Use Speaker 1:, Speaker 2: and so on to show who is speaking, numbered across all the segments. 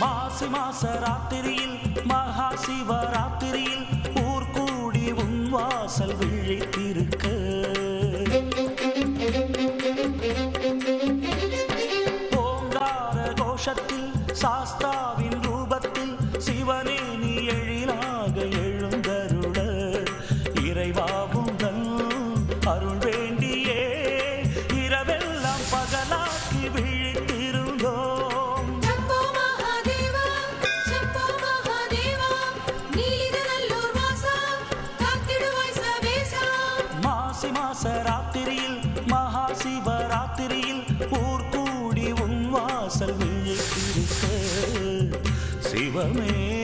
Speaker 1: மாசி மாச ராத்திரியில் மகா சிவராத்திரியில் ஊர் கூடி உன் வாசல் விழி மாசராத்திரியில் மகா சிவராத்திரியில் ஊர் கூடி உன் வாசல் விழித்திருக்க. சிவமே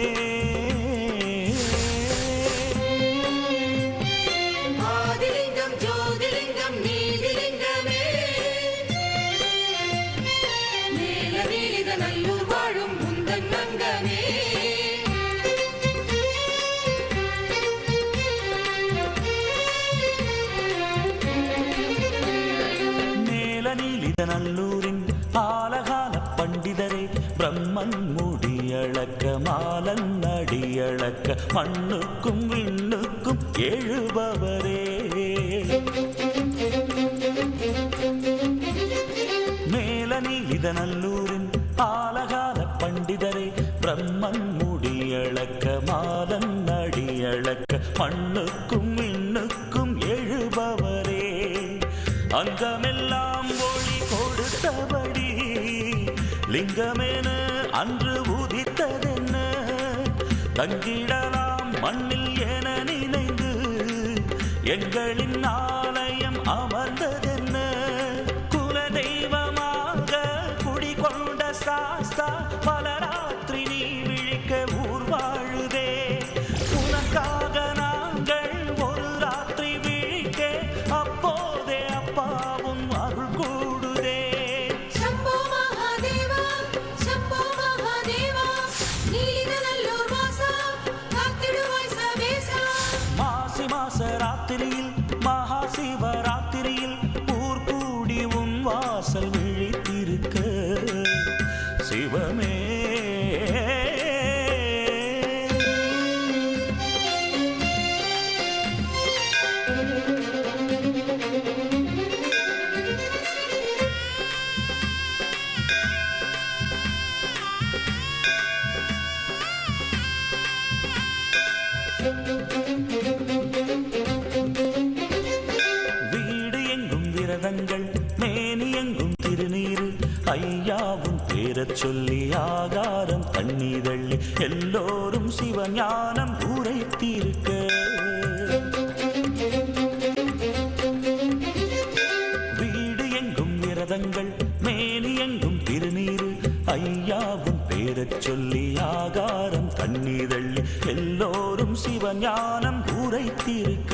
Speaker 1: பிரம்மன் முடியளக்க மாலன் அடியளக்க மண்ணுக்கும் விண்ணுக்கும் எழுபவரே. மேலனி இதனல்லூரின் ஆலகால பண்டிதரே பிரம்மன் முடியளக்க மாலன் அடியளக்க மண்ணுக்கும் விண்ணுக்கும் எழுபவரே. அங்கமெல்லாம் லிங்கமென அன்று உதித்ததென்ன? தங்கிடலாம் மண்ணில் என நினைந்து எங்களின் ஆலயம் அமர்ந்ததென்ன? வாசல் ஐயாவும் பேரச் சொல்லி ஆகாரம் தண்ணீரள்ளி எல்லோரும் சிவஞானம் உரைத்தீர்க்க. வீடு எங்கும் விரதங்கள் மேனி எங்கும் திருநீரு. ஐயாவும் பேரச் சொல்லி ஆகாரம் தண்ணீரள்ளி எல்லோரும் சிவஞானம் உரைத்திருக்க.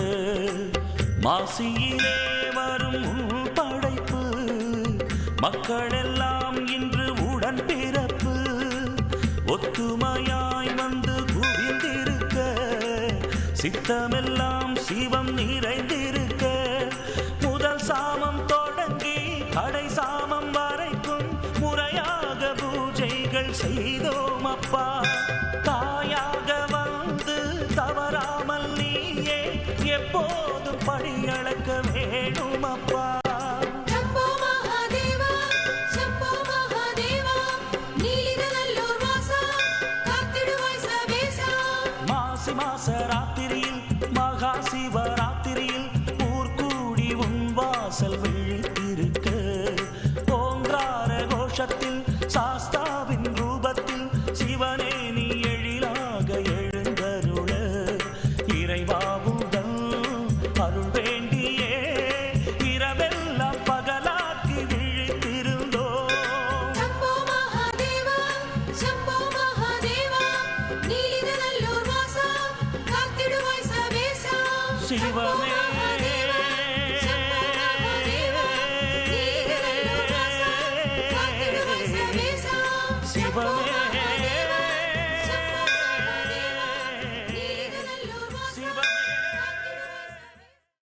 Speaker 1: மாசியிலே வரும் மக்களெல்லாம் இன்று உடன் பிறப்பு ஒத்துமையாய் வந்து குவிந்திருக்க. சித்தமெல்லாம் சிவம் நிறைந்திருக்க. முதல் சாமம் தொடங்கி கடை சாமம் வரைக்கும் முறையாக பூஜைகள் செய்தோம் அப்பா. சிவமே
Speaker 2: நீலிதநல்லூர்